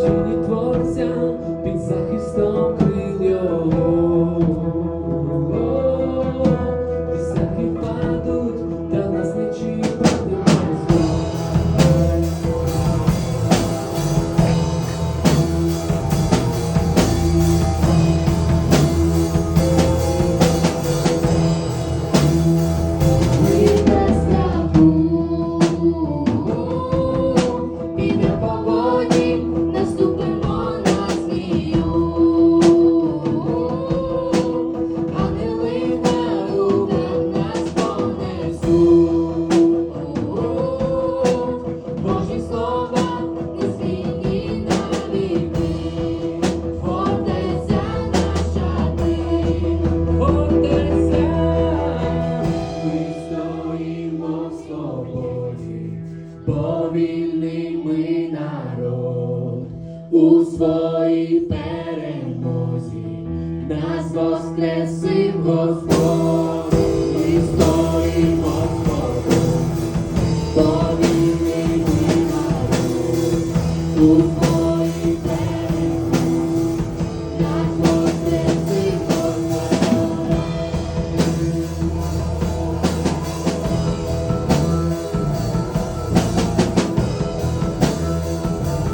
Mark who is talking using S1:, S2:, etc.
S1: тіні творця під захистом стоїмо в свободі, бо вільний ми народ. У своїй перемозі, нас воскресив Господь, ми стоїмо в